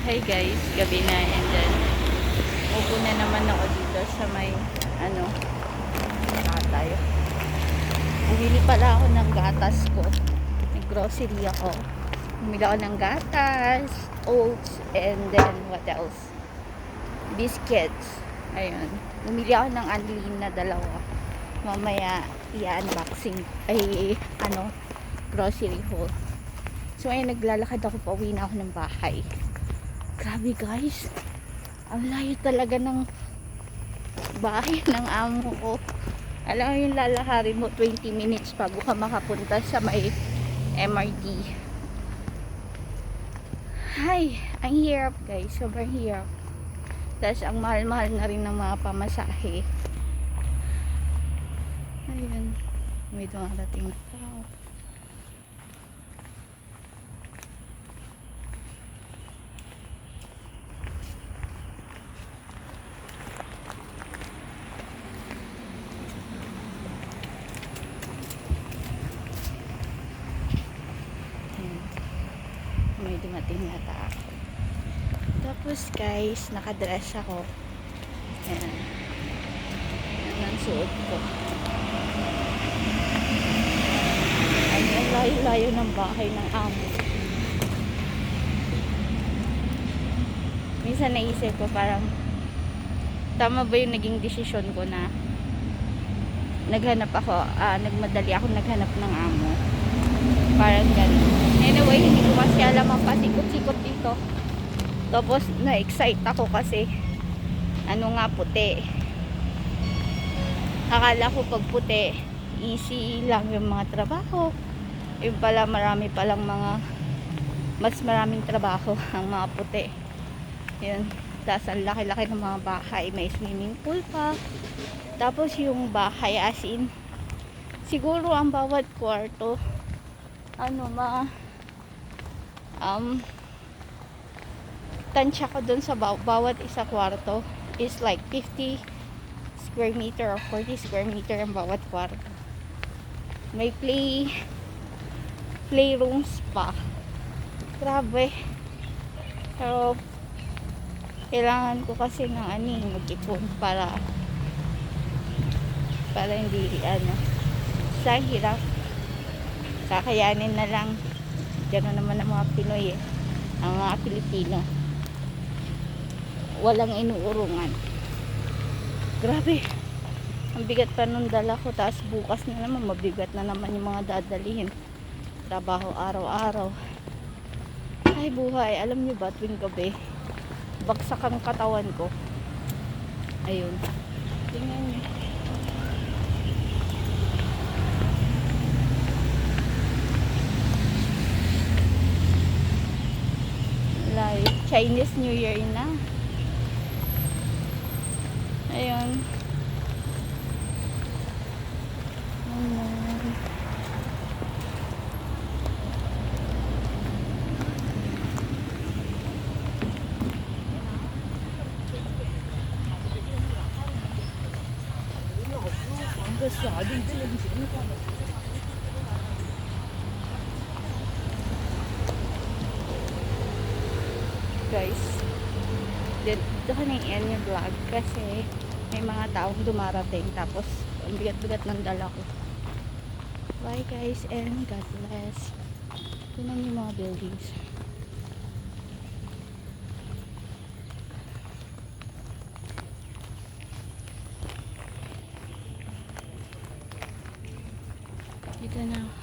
Hi guys, gabi na and then upo na naman ako dito sa may ano atay. Bumili pala ako ng gatas ko. Nag-grocery ako. Bumili ako ng gatas, oats, and then what else? Biscuits. Ayun. Bumili ako ng unlean na dalawa. Mamaya i-unboxing ay ano grocery haul. So ayun, naglalakad ako pa uwi na ako ng bahay. Grabe guys. Ang layo talaga ng bahay ng amo ko. Alam mo yung lalakarin mo 20 minutes bago ka makapunta sa may MRT. Hi, ang hirap guys. Sobrang hirap. Tapos ang mahal-mahal na rin ng mga pamasahe. Ayun. May dumarating na tao. Ayan. May dumating na tao. Tapos guys, nakadress ako. Ayan. Yan ang suot ko. Ay, ang layo-layo ng bahay ng amo. Minsan naisip ko parang tama ba yung naging desisyon ko na naghanap ako, ah, nagmadali ako naghanap ng amo. Parang ganun. Anyway, hindi ko kasi alam ang pasikot-sikot dito. Tapos, na-excite ako kasi ano nga puti. Akala ko pag puti, easy lang yung mga trabaho. Yung pala marami palang mga mas maraming trabaho ang mga puti. Yun. Tapos ang laki-laki ng mga bahay. May swimming pool pa. Tapos yung bahay as in, siguro ang bawat kwarto, ano ma, um, tansya ko dun sa baw- bawat isa kwarto is like 50 square meter or 40 square meter ang bawat kwarto. May play playrooms pa. Grabe. Pero kailangan ko kasi ng ano eh, mag-ipon para para hindi ano sa hirap kakayanin na lang gano'n naman ang mga Pinoy eh. Ang mga Pilipino. Walang inuurungan. Grabe. Ang bigat pa nung dala ko tapos bukas na naman mabigat na naman yung mga dadalihin trabaho araw-araw. Ay buhay. Alam nyo ba tuwing gabi bagsak ang katawan ko. Ayun. Tingnan nyo like Chinese New Year na ayun Ayun. Guys. Dito ko na i-end yung vlog kasi may mga taong dumarating tapos ang bigat-bigat ng dala ko. Bye guys and God bless. Tunan yung mga buildings. Dito na. ako